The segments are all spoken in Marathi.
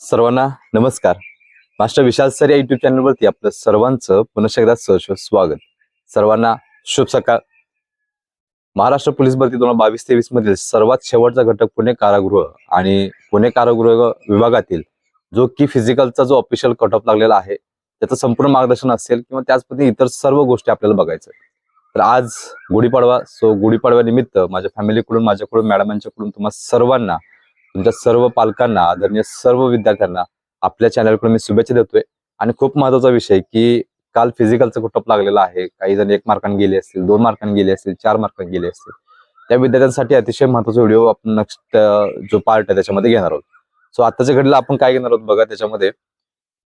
सर्वांना नमस्कार. मास्टर विशाल सर या युट्यूब चॅनलवरती आपलं सर्वांचं पुनश एकदा सहर्ष स्वागत. सर्वांना शुभ सकाळ. महाराष्ट्र पोलीस भरती दोन हजार बावीस तेवीस मधील सर्वात शेवटचा घटक पुणे कारागृह आणि पुणे कारागृह विभागातील जो की फिजिकलचा जो ऑफिशियल कट ऑफ लागलेला आहे त्याचं संपूर्ण मार्गदर्शन असेल किंवा त्याच पद्धतीने इतर सर्व गोष्टी आपल्याला बघायचं तर आज गुढीपाडवा सो गुढीपाडव्या निमित्त माझ्या फॅमिलीकडून माझ्याकडून मॅडमांच्याकडून तुम्हाला सर्वांना तुमच्या सर्व पालकांना आदरणीय सर्व विद्यार्थ्यांना आपल्या चॅनलकडून मी शुभेच्छा देतोय. आणि खूप महत्त्वाचा विषय की काल फिजिकलचा कुटप लागलेला आहे? काही जण एक मार्काने गेले असतील दोन मार्काने गेले असतील चार मार्काने गेले असतील. त्या विद्यार्थ्यांसाठी अतिशय महत्त्वाचा व्हिडिओ आपण नेक्स्ट जो पार्ट आहे त्याच्यामध्ये घेणार आहोत. सो आताच्या घडीला आपण काय घेणार आहोत बघा त्याच्यामध्ये.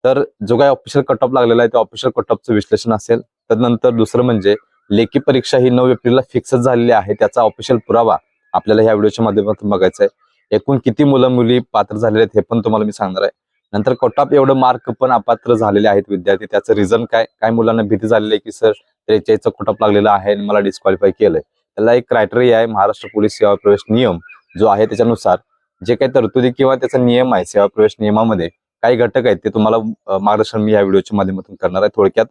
तर जो काही ऑफिशियल कट ऑफ लागलेला आहे त्या ऑफिशियल कट ऑफचं विश्लेषण असेल. त्यानंतर दुसरं म्हणजे लेखी परीक्षा ही नऊ एप्रिलला फिक्सच झालेली आहे त्याचा ऑफिशियल पुरावा आपल्याला ह्या व्हिडिओच्या माध्यमातून बघायचा आहे. एकूण किती मुलं मुली पात्र झालेले आहेत हे पण तुम्हाला मी सांगणार आहे. नंतर कटॉप एवढं मार्क पण अपात्र झालेले आहेत विद्यार्थी. त्याचं रिझन काय? काय मुलांना भीती झालेली आहे की सर त्रेचाळीसचा कटॉप लागलेला आहे आणि मला डिस्क्वालिफाय केलंय. त्याला एक क्रायटेरिया आहे महाराष्ट्र पोलीस सेवा प्रवेश नियम जो आहे त्याच्यानुसार जे काही तरतुदी किंवा त्याचा नियम आहे सेवा प्रवेश नियमामध्ये काही घटक आहेत ते तुम्हाला मार्गदर्शन मी या व्हिडिओच्या माध्यमातून करणार आहे थोडक्यात.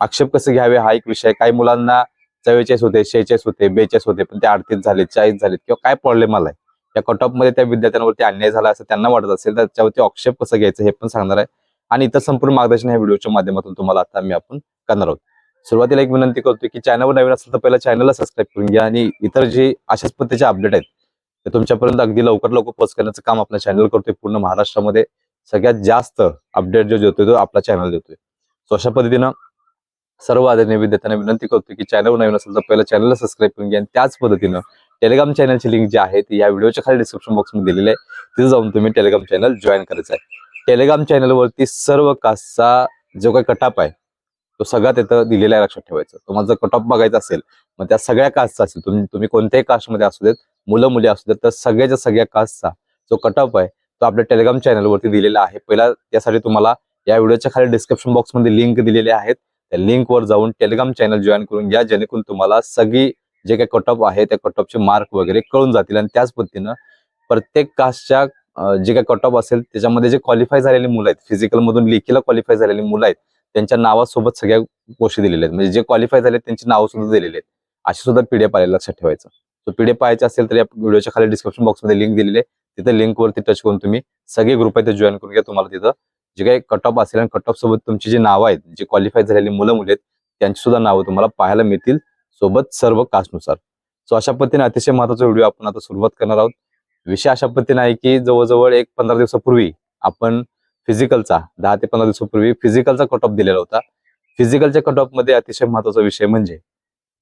आक्षेप कसे घ्यावे हा एक विषय काही मुलांना चव्वेचाळीस होते शेहेचाळीस होते बेचाळीस होते पण ते अडतीस झाले चाळीस झाले किंवा काय प्रॉब्लेम आलाय या कटमध्ये त्या विद्यार्थ्यांवरती अन्याय झाला असं त्यांना वाटत असेल तर त्याच्यावरती आक्षेप कसं घ्यायचं हे पण सांगणार आहे. आणि इतर संपूर्ण मार्गदर्शन या व्हिडिओच्या माध्यमातून तुम्हाला आता मी आपण करणार आहोत. सुरुवातीला एक विनंती करतो की चॅनलवर नवीन असेल तर पहिला चॅनलला सबस्क्राईब करून घ्या आणि इतर जे अशाच पद्धतीचे अपडेट आहेत ते तुमच्यापर्यंत अगदी लवकर लवकर पोहोच करण्याचं काम आपलं चॅनल करतोय. पूर्ण महाराष्ट्रामध्ये सगळ्यात जास्त अपडेट जो देतोय तो आपला चॅनल देतोय. सो अशा पद्धतीनं सर्व आदरणीय विद्यार्थ्यांना विनंती करतो की चॅनल नवीन असेल तर पहिला चॅनलला सबस्क्राईब करून घ्या आणि त्याच पद्धतीनं टेलिग्राम चॅनलची लिंक जी आहे ती या व्हिडिओच्या खाली डिस्क्रिप्शन बॉक्समध्ये दिलेली आहे. तिथे जाऊन तुम्ही टेलिग्राम चॅनल जॉईन करायचं आहे. टेलिग्राम चॅनलवरती सर्व कास्टचा जो काही कटाप आहे तो सगळा तिथं दिलेला आहे लक्षात ठेवायचं. तुम्हाला जर कटॉप बघायचा असेल मग त्या सगळ्या कास्टचा असेल तुम्ही तुम्ही कोणत्याही कास्टमध्ये असू देत मुलं मुली असू देत तर सगळ्याच्या सगळ्या कास्टचा जो कटअप आहे तो आपल्या टेलिग्राम चॅनलवरती दिलेला आहे. पहिला त्यासाठी तुम्हाला या व्हिडिओच्या खाली डिस्क्रिप्शन बॉक्समध्ये लिंक दिलेले आहेत. त्या लिंकवर जाऊन टेलिग्राम चॅनल जॉईन करून घ्या जेणेकरून तुम्हाला सगळी जे काही कटअप आहे त्या कटअपचे मार्क वगैरे कळून जातील आणि त्याच पद्धतीनं प्रत्येक कास्टच्या जे काही कटअप असेल त्याच्यामध्ये जे क्वालिफाय झालेली मुलं आहेत फिजिकल मधून लेखीला क्वालिफाय झालेली मुलं आहेत त्यांच्या नावासोबत सगळ्या गोष्टी दिलेल्या आहेत. म्हणजे जे क्वालिफाय झाले त्यांची नावं सुद्धा दिलेली आहेत. अशी सुद्धा पीडीएफ आलेलं लक्षात ठेवायचं. सो पीडीएफ पाहायचे असेल तर या व्हिडिओच्या खाली डिस्क्रिप्शन बॉक्समध्ये लिंक दिलेली आहे. तिथे लिंकवरती टच करून तुम्ही सगळे ग्रुप आहे ते जॉईन करून घ्या. तुम्हाला तिथं जे काही कटअप असेल आणि कटअप सोबत तुमची जी नावं आहेत जे क्वालिफाय झालेली मुलं मुली आहेत त्यांची सुद्धा नावं तुम्हाला पाहायला मिळतील. सोबत सर्व कास्टनुसार. सो अशा पद्धतीने अतिशय महत्त्वाचा व्हिडिओ आपण आता सुरुवात करणार आहोत. विषय अशा पद्धतीने आहे की जवळजवळ एक पंधरा दिवसापूर्वी आपण फिजिकलचा दहा ते पंधरा दिवसापूर्वी फिजिकलचा कट ऑफ दिलेला होता. फिजिकलच्या कट ऑफमध्ये अतिशय महत्त्वाचा विषय म्हणजे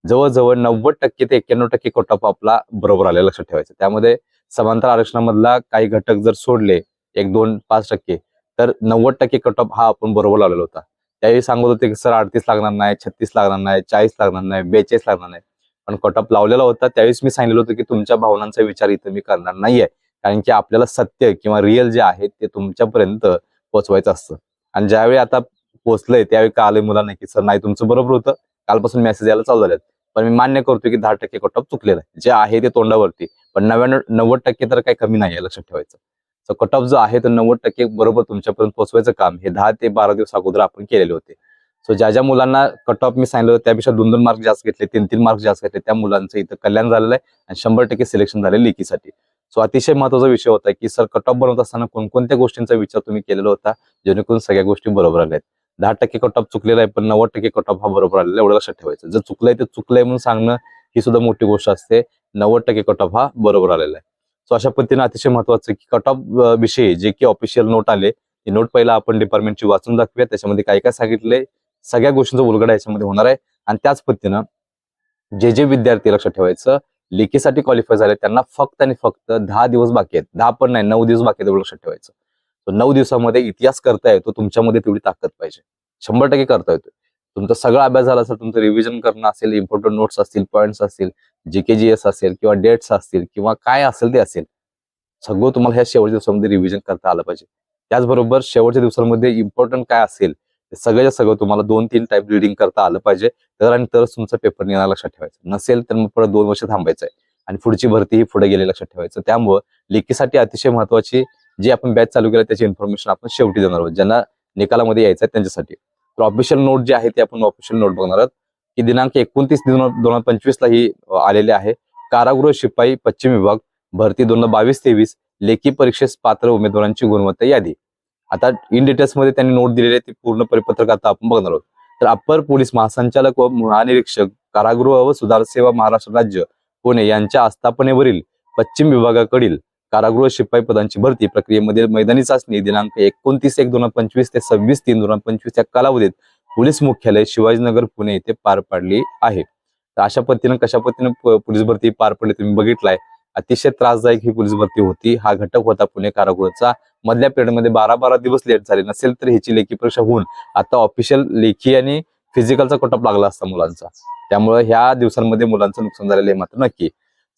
जवळजवळ नव्वद टक्के ते एक्क्याण्णव टक्के कट ऑफ आपला बरोबर आलेला लक्षात ठेवायचं. त्यामध्ये समांतर आरक्षणामधला काही घटक जर सोडले एक दोन पाच टक्के तर नव्वद टक्के कट ऑफ हा आपण बरोबर लावलेला होता. त्यावेळी सांगत होते की सर अडतीस लागणार नाही छत्तीस लागणार नाही चाळीस लागणार नाही बेचाळीस लागणार नाही. पण कटअप लावलेला होता. त्यावेळेस मी सांगितलं होतं की तुमच्या भावनांचा विचार इथं मी करणार नाहीये. कारण की आपल्याला सत्य किंवा रिअल जे आहे ते तुमच्यापर्यंत पोहोचवायचं असतं. आणि ज्यावेळी आता पोहोचलंय त्यावेळी कळालंय मुलांना की सर नाही तुमचं बरोबर होतं. कालपासून मेसेज यायला चालू झालेत. पण मी मान्य करतो की दहा टक्के कट चुकलेलं चुकलेला आहे. जे आहे ते तोंडावरती. पण नव्याण्णव नव्वद टक्के तर काही कमी नाही आहे लक्षात ठेवायचं. सो कट ऑफ जो आहे तो नव्वद टक्के बरोबर तुमच्यापर्यंत पोहोचवायचं काम हे दहा ते बारा दिवस अगोदर आपण केलेले होते. सो ज्या ज्या मुलांना कट ऑफ मी सांगितलं होतं त्यापेक्षा दोन दोन मार्क जास्त घेतले तीन तीन मार्क जास्त घेतले त्या मुलांचं इथं कल्याण झालेलं आहे आणि शंभर टक्के सिलेक्शन झाले लेखीसाठी. सो अतिशय महत्त्वाचा विषय होता की सर कट ऑफ बनवत असताना कोणकोणत्या गोष्टींचा विचार तुम्ही केलेला होता जेणेकरून सगळ्या गोष्टी बरोबर आल्या आहेत? दहा टक्के कट ऑफ चुकलेला आहे पण नव्वद टक्के कट ऑफ हा बरोबर आलेला आहे, एवढं लक्षात ठेवायचं. जर चुकलंय ते चुकलंय म्हणून सांगणं ही सुद्धा मोठी गोष्ट असते. नव्वद टक्के कट ऑफ हा बरोबर आलेला आहे. सो अशा पद्धतीने अतिशय महत्वाचं की कट ऑफ विषयी जे की ऑफिशियल नोट आले. ही नोट पहिला आपण डिपार्टमेंटची वाचून दाखवूया. त्याच्यामध्ये काय काय सांगितले सगळ्या गोष्टींचा उलगडा याच्यामध्ये होणार आहे. आणि त्याच पद्धतीनं जे जे विद्यार्थी लक्षात ठेवायचं लेखीसाठी क्वालिफाय झाले त्यांना फक्त आणि फक्त दहा दिवस बाकी आहेत. दहा पण नाही नऊ दिवस बाकी आहेत लक्षात ठेवायचं. नऊ दिवसामध्ये इतिहास करता येतो तुमच्यामध्ये तेवढी ताकद पाहिजे. शंभर टक्के करता येतो तुमचा सगळा अभ्यास झाला असेल तुमचं रिव्हिजन करणं असेल इम्पॉर्टंट नोट्स असतील पॉईंट्स असतील जी के जी एस असेल किंवा डेट्स असतील किंवा काय असेल ते असेल सगळं तुम्हाला ह्या शेवटच्या दिवसामध्ये रिव्हिजन करता आलं पाहिजे. त्याचबरोबर शेवटच्या दिवसांमध्ये इम्पॉर्टंट काय असेल ते सगळ्याच्या सगळं तुम्हाला दोन तीन टाईप रिडिंग करता आलं पाहिजे. तर आणि तरच तुमचा पेपर येणार लक्षात ठेवायचं. नसेल तर मग परत दोन वर्ष थांबायचं आहे. आणि पुढची भरती ही पुढे गेली लक्षात ठेवायचं. त्यामुळं लेखीसाठी अतिशय महत्वाची जी आपण बॅच चालू केलं त्याची इन्फॉर्मेशन आपण शेवटी देणार आहोत. ज्यांना निकालामध्ये यायचं आहे त्यांच्यासाठी. तर ऑफिशियल नोट जे आहे ते आपण ऑफिशियल नोट बघणार आहोत. की दिनांक एकोणतीस दोन हजार पंचवीस ला ही आलेली आहे. कारागृह शिपाई पश्चिम विभाग भरती दोन हजार बावीस तेवीस लेखी परीक्षेस पात्र उमेदवारांची गुणवत्ता यादी. आता इन डिटेल्समध्ये त्यांनी नोट दिलेली आहे ती पूर्ण परिपत्रक आता आपण बघणार आहोत. तर अप्पर पोलीस महासंचालक व महानिरीक्षक कारागृह व सुधार सेवा महाराष्ट्र राज्य पुणे यांच्या आस्थापनेवरील पश्चिम विभागाकडील कारागृह शिपाई पदांची भरती प्रक्रियेमध्ये मैदानी चाचणी दिनांक एकोणतीस एक दोन हजार पंचवीस ते सव्वीस तीन दोन हजार पंचवीस या कालावधीत पोलीस मुख्यालय शिवाजीनगर पुणे येथे पार पाडली आहे. तर अशा पद्धतीनं कशा पद्धतीनं पोलीस भरती पार पडली तुम्ही बघितलाय. अतिशय त्रासदायक ही पोलीस भरती होती. हा घटक होता पुणे कारागृहाचा. मधल्या पिरियडमध्ये बारा बारा दिवस लेट झाले नसेल तर ह्याची लेखी परीक्षा होऊन आता ऑफिशियल लेखी आणि फिजिकलचा कटअप लागला असता मुलांचा. त्यामुळे ह्या दिवसांमध्ये मुलांचं नुकसान झालेलं आहे मात्र नक्की.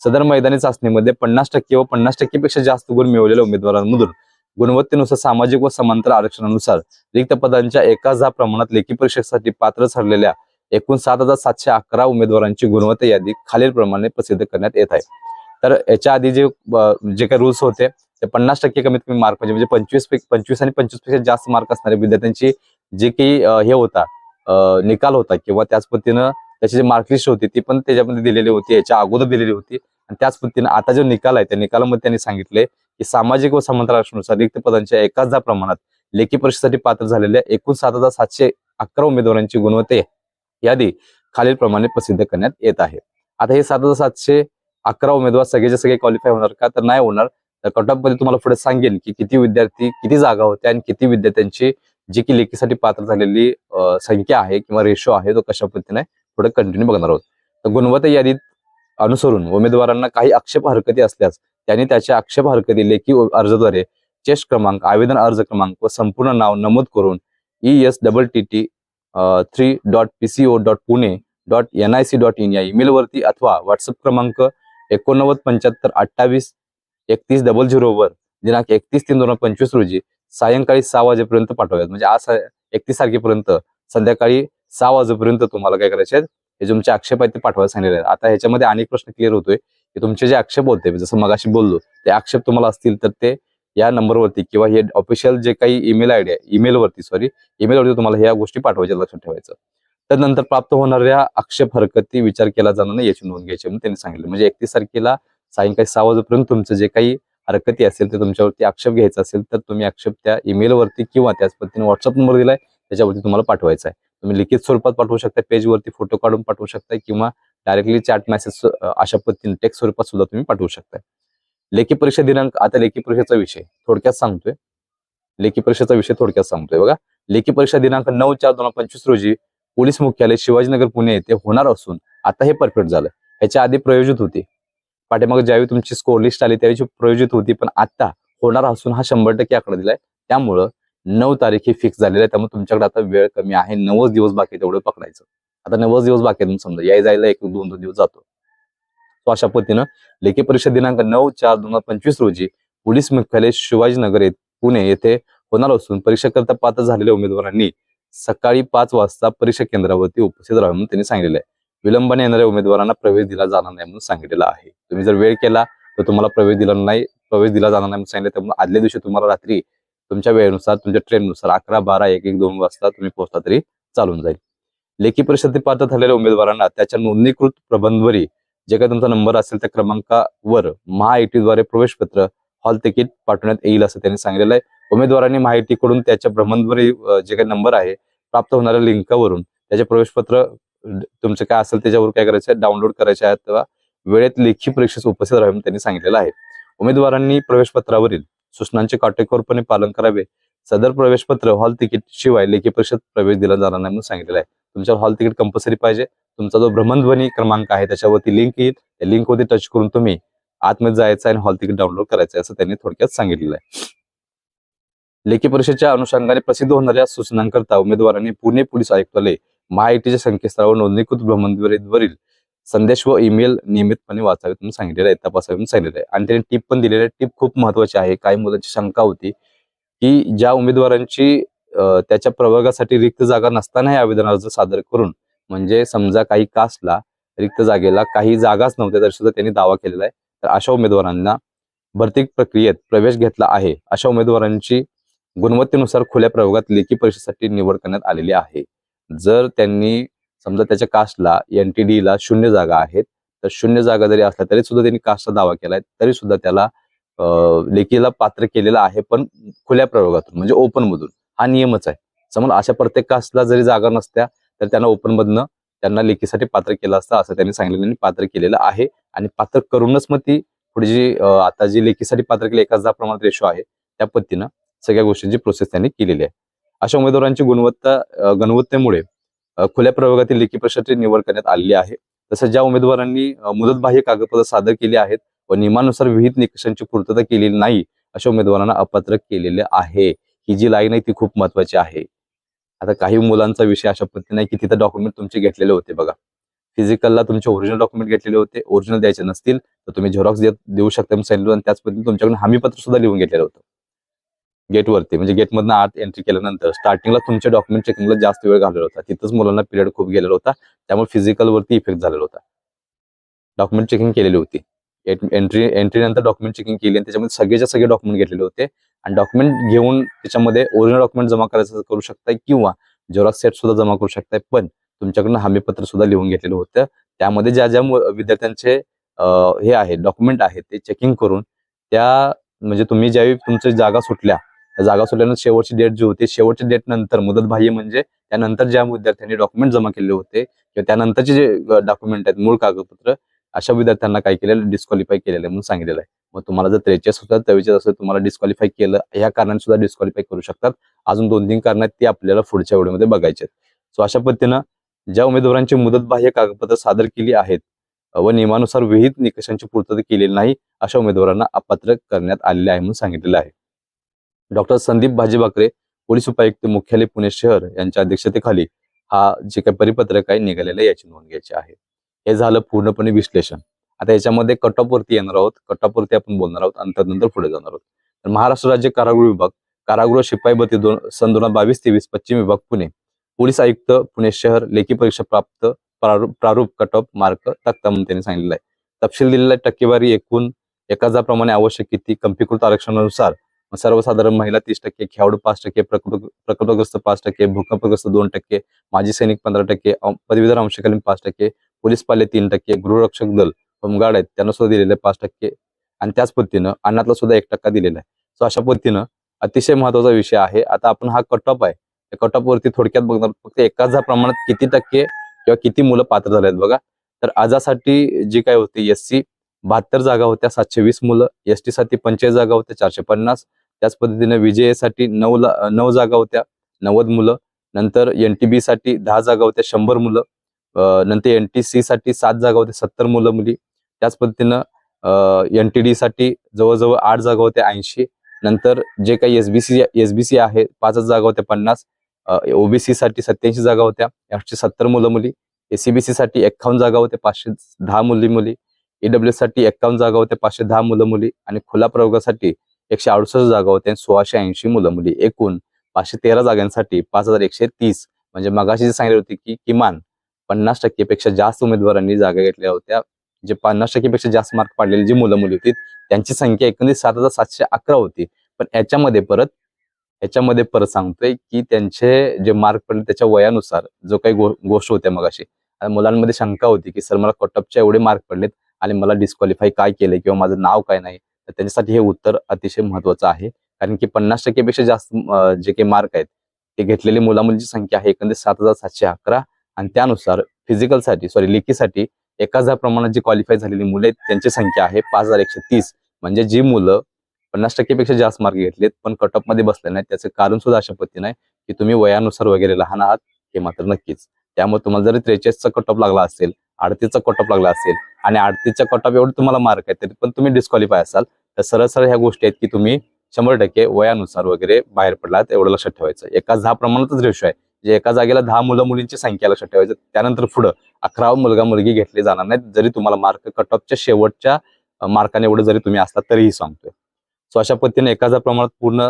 सदर मैदानी चाचणीमध्ये पन्नास टक्के व पन्नास टक्केपेक्षा जास्त गुण मिळवलेल्या उमेदवारांमधून गुणवत्तेनुसार सामाजिक व समांतर आरक्षणानुसार रिक्त पदांच्या एकाच दहा प्रमाणात लेखी परीक्षेसाठी पात्र ठरलेल्या एकूण सात हजार सातशे अकरा उमेदवारांची गुणवत्ता यादी खालीलप्रमाणे प्रसिद्ध करण्यात येत आहे. तर याच्या आधी जे जे काही रूल्स होते ते पन्नास टक्के कमीत कमी मार्क म्हणजे, म्हणजे पंचवीस पंचवीस आणि पंचवीसपेक्षा जास्त मार्क असणाऱ्या विद्यार्थ्यांची जे काही हे होता निकाल होता किंवा त्याच पद्धतीनं त्याची जी मार्कलिस्ट होती ती पण त्याच्यामध्ये दिलेली होती याच्या अगोदर दिलेली होती. आणि त्याच पद्धतीने आता जो निकाल आहे त्या निकालामध्ये त्यांनी सांगितले की सामाजिक व समांतर आरक्षणानुसार रिक्त पदांच्या एकाच प्रमाणात लेखी परीक्षेसाठी पात्र झालेल्या एकूण सात हजार सातशे अकरा उमेदवारांची गुणवत्ता यादी खालीलप्रमाणे प्रसिद्ध करण्यात येत आहे. आता हे सात हजार सातशे अकरा उमेदवार सगळेचे सगळे क्वालिफाय होणार का? तर नाही होणार. तर कट ऑफमध्ये तुम्हाला पुढे सांगेन की किती विद्यार्थी किती जागा होत्या आणि किती विद्यार्थ्यांची जी की लेखीसाठी पात्र झालेली संख्या आहे किंवा रेशो आहे तो कशा पद्धतीने पुढे कंटिन्यू बघणार आहोत. तर गुणवत्ता यादीत अनुसरून उमेदवारांना काही आक्षेप हरकती असल्यास त्यांनी त्याच्या आक्षेप हरकती लेखी अर्जाद्वारे चेस्ट क्रमांक आवेदन अर्ज क्रमांक व संपूर्ण नाव नमूद करून E S double T T three dot P C O dot Pune dot N I C dot in या ईमेलवरती अथवा व्हॉट्सअप क्रमांक एकोणनव्वद पंच्याहत्तर अठ्ठावीस एकतीस डबल झिरो वर दिनांक एकतीस तीन दोन हजार पंचवीस रोजी सायंकाळी सहा वाजेपर्यंत पाठवाव्यात म्हणजे आज एकतीस तारखेपर्यंत संध्याकाळी सहा वाजेपर्यंत तुम्हाला काय करायचे आहेत हे तुमचे आक्षेप आहेत ते पाठवायला सांगितले आहेत. आता ह्याच्यामध्ये अनेक प्रश्न क्लिअर होतोय की तुमचे जे आक्षेप होते जसं मगाशी बोललो ते आक्षेप तुम्हाला असतील तर ते या नंबरवरती किंवा हे ऑफिशियल जे काही ईमेल आयडी आहे ईमेलवरती सॉरी ईमेलवरती तुम्हाला ह्या गोष्टी पाठवायच्या लक्षात ठेवायचं. त्यानंतर प्राप्त होणाऱ्या आक्षेप हरकती विचार केला जाणार नाही याची नोंद घ्यायची म्हणून त्यांनी सांगितलं. म्हणजे एकतीस तारखेला सायंकाळी सहा वाजेपर्यंत तुमचं जे काही हरकती असेल ते तुमच्यावरती आक्षेप घ्यायचा असेल तर तुम्ही आक्षेप त्या ईमेलवरती किंवा त्याच पद्धतीने व्हॉट्सअप नंबर दिलाय त्याच्यावरती तुम्हाला पाठवायचा आहे. तुम्ही लिखित स्वरूपात पाठवू शकता पेजवरती फोटो काढून पाठवू शकता किंवा डायरेक्टली चॅट मेसेज अशा पद्धतीने टेक्स्ट स्वरूपात सुद्धा तुम्ही पाठवू शकता लेखी परीक्षा दिनांक आता लेखी परीक्षेचा विषय थोडक्यात सांगतोय. लेखी परीक्षेचा विषय थोडक्यात सांगतोय. बघा लेखी परीक्षा दिनांक नऊ चार दोन पंचवीस रोजी पोलीस मुख्यालय शिवाजीनगर पुणे येथे होणार असून आता हे परफेक्ट झालं. ह्याच्या आधी प्रयोजित होती. पाठीमागे ज्यावेळी तुमची स्कोर लिस्ट आली त्यावेळी प्रयोजित होती पण आता होणार असून हा शंभर टक्के आकडा दिलाय. त्यामुळं नऊ तारीख ही फिक्स झालेली आहे. त्यामुळे तुमच्याकडे आता वेळ कमी आहे. नवच दिवस बाकी तेवढं पकडायचं. आता नवच दिवस बाकी आहे समजा. याय जायला एक दोन दोन दिवस जातो. तो अशा पद्धतीनं लेखी परीक्षा दिनांक नऊ चार दोन हजार पंचवीस रोजी पोलीस मुख्यालय शिवाजीनगर येथे पुणे येथे होणार असून परीक्षा करता पात्र झालेल्या उमेदवारांनी सकाळी पाच वाजता परीक्षा केंद्रावरती उपस्थित राहावे म्हणून त्यांनी सांगितलेलं आहे. विलंबाने येणाऱ्या उमेदवारांना प्रवेश दिला जाणार नाही म्हणून सांगितलेलं आहे. तुम्ही जर वेळ केला तर तुम्हाला प्रवेश दिला नाही प्रवेश दिला जाणार नाही म्हणून सांगितलं. त्यामुळे आदल्या दिवशी तुम्हाला रात्री तुमच्या वेळेनुसार तुमच्या ट्रेननुसार अकरा बारा एक एक दोन वाजता तुम्ही पोहोचला तरी चालून जाईल. लेखी परीक्षेत पात्र झालेल्या उमेदवारांना त्याच्या नोंदणीकृत प्रबंधवरी जे काही तुमचा नंबर असेल त्या क्रमांकावर महाआयटीद्वारे प्रवेशपत्र हॉल तिकीट पाठवण्यात येईल असं त्यांनी सांगितलेलं आहे. उमेदवारांनी माहितीकडून त्याच्या भ्रमणध्वरी जे काही नंबर आहे प्राप्त होणाऱ्या लिंकवरून त्याचे प्रवेशपत्र तुमचं काय असेल त्याच्यावर काय करायचं डाउनलोड करायचे आहे तेव्हा वेळेत लेखी परीक्षेस उपस्थित राहून त्यांनी सांगितलेलं आहे. उमेदवारांनी प्रवेशपत्रावरील सूचनांचे काटेकोरपणे पालन करावे. सदर प्रवेशपत्र हॉल तिकीट शिवाय लेखी परीक्षेत प्रवेश दिला जाणार नाही म्हणून सांगितलेलं आहे. तुमच्या हॉल तिकीट कंपल्सरी पाहिजे. तुमचा जो भ्रमणध्वनी क्रमांक आहे त्याच्यावरती लिंक येईल. त्या लिंकवरती टच करून तुम्ही आतमध्ये जायचं आणि हॉल तिकीट डाउनलोड करायचं आहे असं त्यांनी थोडक्यात सांगितलेलं आहे. लेखी परीक्षेच्या अनुषंगाने प्रसिद्ध होणाऱ्या सूचनांकरता उमेदवारांनी पुणे पोलीस आयुक्तालय महाआयटीच्या संकेतस्थळावर नोंदणीकृत भ्रमणध्वरीवरील संदेश व ईमेल नियमितपणे वाचावे म्हणून सांगितलेलं आहे तपासावे म्हणून सांगितलेलं आहे. आणि त्यांनी टीप पण दिलेली आहे. टीप खूप महत्वाची आहे. काही मुलांची शंका होती की ज्या उमेदवारांची त्याच्या प्रवर्गासाठी रिक्त जागा नसतानाही आवेदन अर्ज सादर करून म्हणजे समजा काही कास्टला रिक्त जागेला काही जागाच नव्हत्या तर सुद्धा त्यांनी दावा केलेला आहे. तर अशा उमेदवारांना भरती प्रक्रियेत प्रवेश घेतला आहे. अशा उमेदवारांची गुणवत्तेनुसार खुल्या प्रयोगात लेखी परीक्षेसाठी निवड करण्यात आलेली आहे. जर त्यांनी समजा त्याच्या कास्टला एन टी ला शून्य जागा आहेत. तर शून्य जागा जरी असल्या तरी सुद्धा त्यांनी कास्टचा दावा केलाय. तरी सुद्धा त्याला लेखीला पात्र केलेलं आहे पण खुल्या प्रयोगातून म्हणजे ओपन मधून. हा नियमच आहे. समजा अशा प्रत्येक कास्टला जरी जागा नसत्या तर त्यांना ओपन मधनं त्यांना लेखीसाठी पात्र केलं असतं असं त्यांनी सांगितलं पात्र केलेलं आहे. आणि पात्र करूनच मग ती पुढे जी आता जी लेखीसाठी पात्र केली एकाच दहा प्रमाणात रेशो आहे त्या पद्धतीनं सगळ्या गोष्टींची प्रोसेस त्यांनी केलेली आहे. अशा उमेदवारांची गुणवत्ता गुणवत्तेमुळे खुल्या प्रयोगातील लेखी परीक्षाची निवड करण्यात आलेली आहे. तसंच ज्या उमेदवारांनी मुदतबाह्य कागदपत्र सादर केली आहेत व नियमानुसार विहित निकषांची पूर्तता केलेली नाही अशा उमेदवारांना अपात्र केलेले आहे. ही जी लाईन आहे ती खूप महत्वाची आहे. आता काही मुलांचा विषय अशा पद्धतीने की तिथं डॉक्युमेंट तुमचे घेतलेले होते बघा. फिजिकलला तुमचे ओरिजिनल डॉक्युमेंट घेतलेले होते ओरिजिनल द्यायचे नसतील तर तुम्ही झेरॉक्स देऊ शकता मी सांगितलं आणि त्याच पद्धतीने तुमच्याकडून हमीपत्र सुद्धा लिहून घेतलेलं होतं. गेटवरती म्हणजे गेटमधनं आत एंट्री केल्यानंतर स्टार्टिंगला तुमच्या डॉक्युमेंट चेकिंगला जास्त वेळ घालवला होता. तिथंच मुलांना पिरियड खूप गेलेला होता. त्यामुळे फिजिकल वरती इफेक्ट झालेला होता. डॉक्युमेंट चेकिंग केलेली होती. एंट्री एंट्री नंतर डॉक्युमेंट चेकिंग केली आणि त्याच्यामध्ये सगळेच्या सगळे डॉक्युमेंट घेतलेले होते. आणि डॉक्युमेंट घेऊन त्याच्यामध्ये ओरिजिनल डॉक्युमेंट जमा करायचं करू शकताय किंवा जेवढा सेट सुद्धा जमा करू शकताय. पण तुमच्याकडनं हमीपत्र सुद्धा लिहून घेतलेलं होतं. त्यामध्ये ज्या ज्या विद्यार्थ्यांचे हे आहे डॉक्युमेंट आहे ते चेकिंग करून त्या म्हणजे तुम्ही ज्यावेळी तुमच्या जागा सुटल्या जागा सोडल्यानंतर शेवटची डेट जी होती शेवटची डेट नंतर मुदत बाह्य म्हणजे त्यानंतर ज्या विद्यार्थ्यांनी डॉक्युमेंट जमा केले होते किंवा त्यानंतरचे जे डॉक्युमेंट आहेत मूळ कागदपत्र अशा विद्यार्थ्यांना काय केलेलं डिस्क्वालिफाय केलेलं आहे म्हणून सांगितलेलं आहे. मग तुम्हाला जर त्रेचाळीस होतात तेवीस असेल तुम्हाला डिस्क्वालिफाय केलं ह्या कारणाने सुद्धा डिस्क्वालिफाय करू शकतात. अजून दोन तीन कारण आहेत ती आपल्याला पुढच्या व्हिडिओमध्ये बघायचे आहेत. सो अशा पद्धतीनं ज्या उमेदवारांची मुदतबाह्य कागदपत्र सादर केली आहेत व नियमानुसार विहित निकषांची पूर्तता केलेली नाही अशा उमेदवारांना अपात्र करण्यात आलेले आहे म्हणून सांगितलेलं आहे. डॉक्टर संदीप भाजीबाकरे पोलीस उपायुक्त मुख्यालय पुणे शहर यांच्या अध्यक्षतेखाली हा जे काही परिपत्रक आहे निघालेलं आहे याची नोंद घ्यायची आहे. हे झालं पूर्णपणे विश्लेषण. आता याच्यामध्ये कट ऑफ वरती येणार आहोत. कट ऑफ वरती आपण बोलणार आहोत. आणि त्यानंतर पुढे जाणार आहोत. तर महाराष्ट्र राज्य कारागृह विभाग कारागृह शिपाई भरती दोन सन दोन हजार बावीस तेवीस पश्चिम विभाग पुणे. पोलीस आयुक्त पुणे शहर लेखी परीक्षा प्राप्त प्रारूप प्रारूप कट ऑफ मार्क तक्ता म्हणून त्यांनी सांगितलेलं आहे. तपशील दिलेला आहे टक्केवारी एकूण एकाजाप्रमाणे आवश्यक किती? कंपीकृत आरक्षणानुसार सर्वसाधारण महिला तीस टक्के खेळाडू पाच टक्के प्रकल्प प्रकल्पग्रस्त पाच टक्के भूकंपग्रस्त दोन टक्के माजी सैनिक पंधरा टक्के पदवीधर अंशकालीन पाच टक्के पोलीस पाले तीन टक्के गृहरक्षक दल होमगार्ड आहेत त्यांना सुद्धा दिलेले पाच टक्के आणि त्याच पद्धतीनं अन्नातला सुद्धा एक टक्का दिलेला आहे. सो अशा पद्धतीनं अतिशय महत्त्वाचा विषय आहे. आता आपण हा कट ऑफ आहे. त्या कट ऑफ वरती थोडक्यात बघणार फक्त एकाच प्रमाणात किती टक्के किंवा किती मुलं पात्र झाले आहेत बघा. तर आजासाठी जी काय होती एस सी बहात्तर जागा होत्या सातशे वीस मुलं एस टी साठी पंचेचाळीस जागा होत्या चारशे पन्नास त्याच पद्धतीने विजयसाठी नऊ ला नऊ जागा होत्या नव्वद मुलं. नंतर एन टी बी साठी दहा जागा होत्या शंभर मुलं. नंतर एन टी सी साठी सात जागा होत्या सत्तर मुलं मुली. त्याच पद्धतीनं एन टी डी साठी जवळजवळ आठ जागा होत्या ऐंशी. नंतर जे काही एसबीसी एसबीसी आहे पाचच जागा होत्या पन्नास. ओबीसी साठी सत्याऐंशी जागा होत्या एकशे सत्तर मुलं मुली. एसीबीसी साठी एक्कावन्न जागा होत्या पाचशे दहा मुली मुली. ईडब्ल्यू साठी एक्कावन्न जागा होत्या पाचशे दहा मुलं मुली. आणि खुला प्रयोगासाठी एकशे अडुसष्ट जागा होत्या सोळाशे ऐंशी मुलं मुली. एकूण पाचशे तेरा जागांसाठी पाच हजार एकशे तीस. म्हणजे मगाशी जे सांगितले होते की किमान पन्नास टक्केपेक्षा जास्त उमेदवारांनी जागा घेतल्या होत्या. जे पन्नास टक्केपेक्षा जास्त मार्क पाडलेली जी मुलं मुली होती त्यांची संख्या एकोणीस सात हजार सातशे अकरा होती. पण याच्यामध्ये परत याच्यामध्ये परत सांगतोय की त्यांचे जे मार्क पडले त्याच्या वयानुसार जो काही गो गोष्ट होत्या मगाशी. मुलांमध्ये शंका होती की सर मला कटअपच्या एवढे मार्क पडलेत आणि मला डिस्क्वालिफाय काय केले किंवा माझं नाव काय नाही? तर त्यांच्यासाठी हे उत्तर अतिशय महत्वाचं आहे. कारण की पन्नास टक्केपेक्षा जास्त जे काही मार्क आहेत ते घेतलेली मुलामुलींची संख्या आहे. एकंदरीत सात हजार सातशे अकरा आणि त्यानुसार फिजिकलसाठी सॉरी लेखीसाठी एक हजार प्रमाणात जी क्वालिफाय झालेली मुलं आहेत त्यांची संख्या आहे पाच हजार एकशे तीस. म्हणजे जी मुलं पन्नास टक्केपेक्षा जास्त मार्क घेतलेत पण कटअपमध्ये बसले नाहीत त्याचं कारण सुद्धा अशा पद्धतीने आहे की तुम्ही वयानुसार वगैरे लहान आहात हे मात्र नक्कीच. त्यामुळे तुम्हाला जरी त्रेचाळीसचा कटअप लागला असेल आडतीचा कटॉप लागला असेल आणि अडतीसच्या कटॉप एवढं तुम्हाला मार्क आहे तरी पण तुम्ही डिस्क्वालिफाय असाल तर सरळ सरळ ह्या गोष्टी आहेत की तुम्ही शंभर टक्के वयानुसार वगैरे बाहेर पडलात एवढं लक्षात ठेवायचं. एका दहा प्रमाणातच रेशो आहे. जे एका जागेला दहा मुलं मुलींची संख्या लक्षात ठेवायचं त्यानंतर पुढं अकरा मुलगा मुलगी घेतली जाणार नाहीत जरी तुम्हाला मार्क कटॉपच्या शेवटच्या मार्काने एवढं जरी तुम्ही असला तरीही सांगतोय. सो अशा पद्धतीने एका हजार प्रमाणात पूर्ण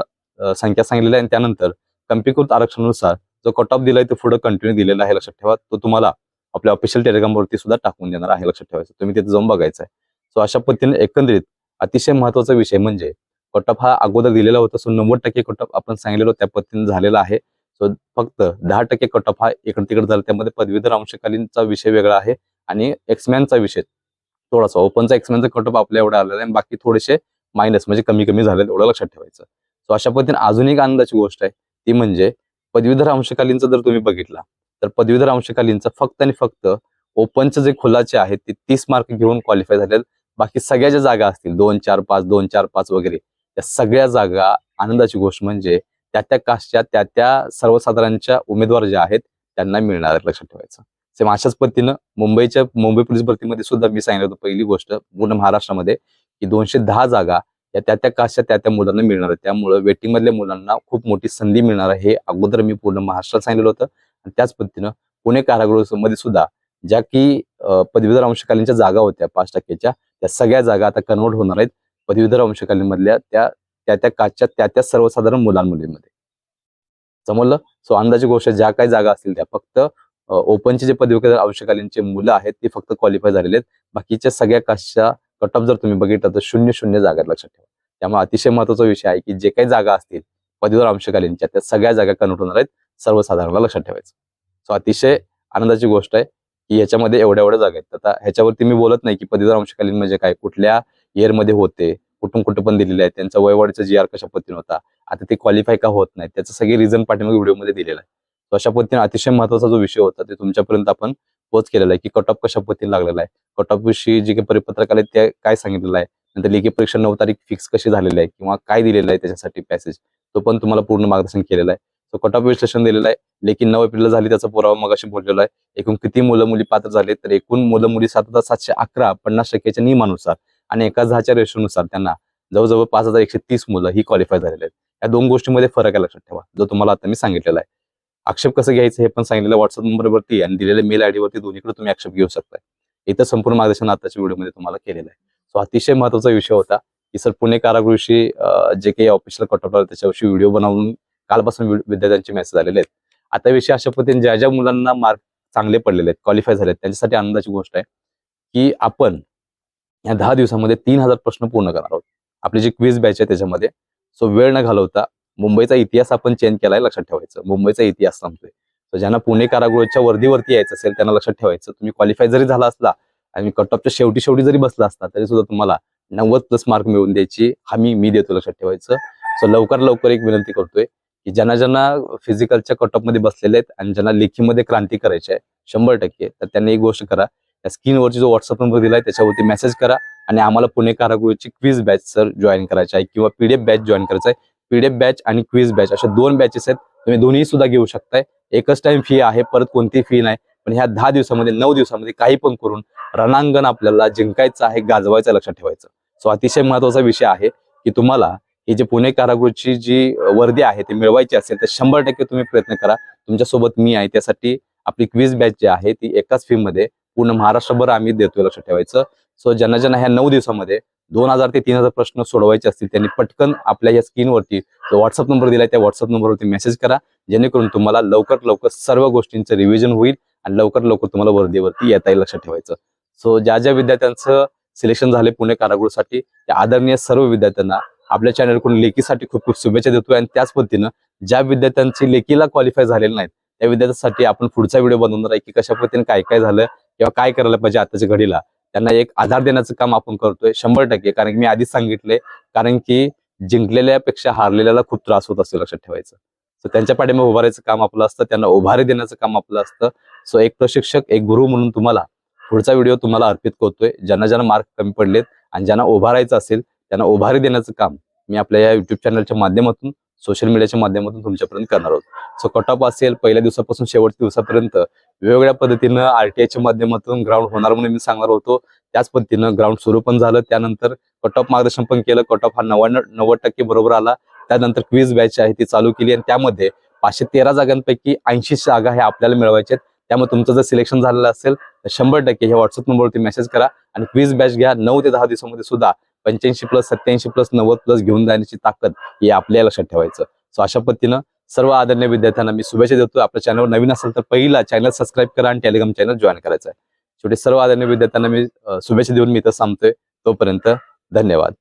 संख्या सांगितलेली आहे आणि त्यानंतर कंपीकृत आरक्षणानुसार जो कट ऑफ दिलाय तो पुढे कंटिन्यू दिलेला आहे लक्षात ठेवा. तो तुम्हाला आपल्या ऑफिशियल टेलिग्रामवरती सुद्धा टाकून देणार आहे लक्षात ठेवायचं. तुम्ही तिथे जाऊन बघायचं आहे सो अशा पद्धतीने एकंदरीत अतिशय महत्त्वाचा विषय म्हणजे कटअप हा अगोदर दिलेला होता. सो नव्वद टक्के कटअप आपण सांगितलेलो त्या पद्धतीने झालेला आहे. सो फक्त दहा टक्के कटअप हा इकडे तिकडे झाला. त्यामध्ये पदवीधर अंशकालीनचा विषय वेगळा आहे आणि एक्समॅनचा विषय थोडासा. ओपनचा एक्समॅनचा कटअप आपल्या एवढा आलेला आहे आणि बाकी थोडेसे मायनस म्हणजे कमी कमी झाले एवढं लक्षात ठेवायचं. सो अशा पद्धतीने अजून एक आनंदाची गोष्ट आहे. ती म्हणजे पदवीधर अंशकालीनचा जर तुम्ही बघितला तर पदवीधर अंशकालीनचं फक्त आणि फक्त ओपनचे जे खुलाचे आहेत ते तीस मार्क घेऊन क्वालिफाय झाले बाकी सगळ्या ज्या जागा असतील दोन चार पाच दोन चार पाच वगैरे त्या सगळ्या जागा आनंदाची गोष्ट म्हणजे त्या त्या कास्टच्या त्या त्या सर्वसाधारणच्या उमेदवार ज्या आहेत त्यांना मिळणार लक्षात ठेवायचं. सेम अशाच पद्धतीनं मुंबईच्या मुंबई पोलीस भरतीमध्ये सुद्धा मी सांगितलं होतं पहिली गोष्ट पूर्ण महाराष्ट्रामध्ये की दोनशे दहा जागा या त्या त्या कास्टच्या त्या त्या मुलांना मिळणार आहेत. त्यामुळे वेटिंगमधल्या मुलांना खूप मोठी संधी मिळणार आहे हे अगोदर मी पूर्ण महाराष्ट्रात सांगितलं होतं. आणि त्याच पद्धतीनं पुणे कारागृहामध्ये सुद्धा ज्या की पदवीधर अंशकालीनच्या जागा होत्या पाच टक्केच्या त्या सगळ्या जागा आता कन्वर्ट होणार आहेत पदवीधर अंशकालीन मधल्या त्या त्या त्या काचच्या त्या त्या सर्वसाधारण मुलांमुलींमध्ये. समजलं? सो अंदाजी गोष्ट ज्या काही जागा असतील त्या फक्त ओपनचे जे पदवीधर अंशकालीनचे मुलं आहेत ते फक्त क्वालिफाय झालेले आहेत. बाकीच्या सगळ्या काचच्या कट ऑफ जर तुम्ही बघितलं तर शून्य शून्य जागा लक्षात ठेवा. त्यामुळे अतिशय महत्त्वाचा विषय आहे की जे काही जागा असतील पदवीधर अंशकालीनच्या त्या सगळ्या जागा कन्वर्ट होणार आहेत. सर्वसाधारणला लक्षात ठेवायचं. सो अतिशय आनंदाची गोष्ट आहे की याच्यामध्ये एवढ्या एवढ्या जागा आहेत. आता ह्याच्यावरती मी बोलत नाही की पदवीधर अंशकालीन म्हणजे काय कुठल्या इयरमध्ये होते कुठून कुठं पण दिलेले आहे त्यांचा वयवाढीचा जी आर कशा पद्धतीने होता आता ते क्वालिफाय का होत नाही त्याचं सगळे रिझन पाठीमागे व्हिडिओमध्ये दिलेला आहे. तो अशा पद्धतीने अतिशय महत्त्वाचा जो विषय होता ते तुमच्यापर्यंत आपण पोच केलेला आहे की कट ऑफ कशा पद्धतीने लागलेला आहे कट ऑफ विषयी जे काही परिपत्रक आले ते काय सांगितलेलं आहे नंतर लेखी परीक्षा नऊ तारीख फिक्स कशी झालेली आहे किंवा काय दिलेलं आहे त्याच्यासाठी पॅसेज तो पण तुम्हाला पूर्ण मार्गदर्शन केलेलं आहे. तो कट ऑफ विश्लेषण दिलेलं आहे. लेखी नऊ एप्रिलला झाली त्याचा पुरावा मग अशी बोललेला आहे. एकूण किती मुलं मुली पात्र झाले तर एकूण मुलं मुली सात हजार सातशे अकरा पन्नास टक्क्याच्या नियमानुसार आणि एका दहाच्या रेशोनुसार त्यांना जवळजवळ पाच हजार एकशे तीस मुलं ही क्वालिफाय झालेले आहेत. या दोन गोष्टींमध्ये फरक आहे लक्षात ठेवा जो तुम्हाला आता मी सांगितलेला आहे. आक्षेप कसं घ्यायचं हे पण सांगितलेलं व्हॉट्सअप नंबरवरती आणि दिलेल्या मेल आयडी वरती दोन्हीकडे तुम्ही आक्षेप घेऊ शकताय. इथं संपूर्ण मार्गदर्शन आताच्या व्हिडिओमध्ये तुम्हाला केलेलं आहे. सो अतिशय महत्त्वाचा विषय होता की सर पुणे कारागृहशी जे काही ऑफिशियल कटआउट त्याच्याविषयी व्हिडिओ बनवून कालपासून विद्यार्थ्यांचे मेसेज आलेले आहेत. आता विषय अशा पद्धतीने ज्या ज्या मुलांना मार्क चांगले पडलेले आहेत क्वालिफाय झाले आहेत त्यांच्यासाठी आनंदाची गोष्ट आहे की आपण या दहा दिवसामध्ये तीन हजार प्रश्न पूर्ण करणार आहोत. आपली जी क्विज बॅच आहे त्याच्यामध्ये सो वेळ न घालवता मुंबईचा इतिहास आपण चेंज केलाय लक्षात ठेवायचं. मुंबईचा इतिहास सांगतोय तर ज्यांना पुणे कारागृहाच्या वर्दीवरती यायचं असेल त्यांना लक्षात ठेवायचं. तुम्ही क्वालिफाय जरी झाला असला आणि कट ऑफच्या शेवटी शेवटी जरी बसला असता तरी सुद्धा तुम्हाला नव्वद प्लस मार्क मिळवून द्यायची हमी मी देतो लक्षात ठेवायचं. सो लवकर लवकर एक विनंती करतोय की ज्यांना ज्यांना फिजिकलच्या कटमध्ये बसलेले आहेत आणि ज्यांना लेखीमध्ये क्रांती करायची आहे शंभर टक्के तर त्यांनी एक गोष्ट करा. त्या स्क्रीनवरची जो व्हॉट्सअप नंबर दिलाय त्याच्यावरती मेसेज करा आणि आम्हाला पुणे कारागृहाची क्विज बॅच सर जॉईन करायची आहे किंवा पीडीएफ बॅच जॉईन करायचं आहे. पीडीएफ बॅच आणि क्विज बॅच अशा दोन बॅचेस आहेत. तुम्ही दोन्ही सुद्धा घेऊ शकताय. एकच टाइम फी आहे परत कोणती फी नाही. पण ह्या दहा दिवसामध्ये नऊ दिवसामध्ये काही पण करून रणांगण आपल्याला जिंकायचं आहे गाजवायचं लक्षात ठेवायचं. सो अतिशय महत्त्वाचा विषय आहे की तुम्हाला ही जी पुणे कारागृहची जी वर्दी आहे ती मिळवायची असेल तर शंभर टक्के तुम्ही प्रयत्न करा. तुमच्यासोबत मी आहे त्यासाठी आपली क्विज बॅच जी आहे ती एकाच फी मध्ये पूर्ण महाराष्ट्रभर आम्ही देतोय लक्षात ठेवायचं. सो ज्यांना ज्यांना ह्या नऊ दिवसामध्ये दोन हजार ते तीन हजार प्रश्न सोडवायचे असतील त्यांनी पटकन आपल्या या स्क्रीनवरती जो व्हॉट्सअप नंबर दिलाय त्या व्हॉट्सअप नंबरवरती मेसेज करा. जेणेकरून तुम्हाला लवकर लवकर सर्व गोष्टींचं रिव्हिजन होईल आणि लवकर लवकर तुम्हाला वर्दीवरती येता येईल लक्षात ठेवायचं. सो ज्या ज्या विद्यार्थ्यांचं सिलेक्शन झाले पुणे कारागृहासाठी त्या आदरणीय सर्व विद्यार्थ्यांना आपल्या चॅनलकडून लेखीसाठी खूप खूप शुभेच्छा देतोय. आणि त्याच पद्धतीनं ज्या विद्यार्थ्यांची लेखीला क्वालिफाय झालेले नाहीत त्या विद्यार्थ्यांसाठी आपण पुढचा व्हिडिओ बनवणार आहे की कशा पद्धतीने काय काय झालं किंवा काय करायला पाहिजे आताच्या घडीला. त्यांना एक आधार देण्याचं काम आपण करतोय शंभर टक्के. कारण की मी आधीच सांगितले कारण की जिंकलेल्यापेक्षा हारलेल्याला खूप त्रास होत असतो लक्षात ठेवायचं. सो त्यांच्या पाठीमध्ये उभारायचं काम आपलं असतं त्यांना उभारी देण्याचं काम आपलं असतं. सो एक प्रशिक्षक एक गुरु म्हणून तुम्हाला पुढचा व्हिडिओ तुम्हाला अर्पित करतोय. ज्यांना ज्यांना मार्क कमी पडलेत आणि ज्यांना उभारायचं असेल त्यांना उभारी देण्याचं काम मी आपल्या या युट्यूब चॅनलच्या माध्यमातून सोशल मीडियाच्या माध्यमातून तुमच्यापर्यंत करणार आहोत. सो कट ऑफ असेल पहिल्या दिवसापासून शेवटच्या दिवसापर्यंत वेगवेगळ्या पद्धतीनं आरटीआयच्या माध्यमातून ग्राउंड होणार म्हणून मी सांगणार होतो. त्याच पद्धतीनं ग्राउंड सुरू पण झालं त्यानंतर कट ऑफ मार्गदर्शन पण केलं. कट ऑफ हा नव्याण्णव नव्वद टक्के बरोबर आला. त्यानंतर क्वीज बॅच आहे ती चालू केली आणि त्यामध्ये पाचशे तेरा जागांपैकी ऐंशी जागा ह्या आपल्याला मिळवायच्या आहेत. त्यामुळे तुमचं जर सिलेक्शन झालेलं असेल तर शंभर टक्के हे व्हॉट्सअप नंबरवरती मेसेज करा आणि क्वीज बॅच घ्या. नऊ ते दहा दिवसामध्ये सुद्धा पंच्याऐंशी प्लस सत्याऐंशी प्लस नव्वद प्लस घेऊन जाण्याची ताकद हे आपल्या लक्षात ठेवायचं. सो अशा पद्धतीनं सर्व आदरणीय विद्यार्थ्यांना मी शुभेच्छा देतो. आपल्या चॅनलवर नवीन असेल तर पहिला चॅनल सबस्क्राईब करा आणि टेलिग्राम चॅनल जॉईन करायचं आहे. शेवटी सर्व आदरणीय विद्यार्थ्यांना मी शुभेच्छा देऊन मी इथं सांगतोय तोपर्यंत धन्यवाद.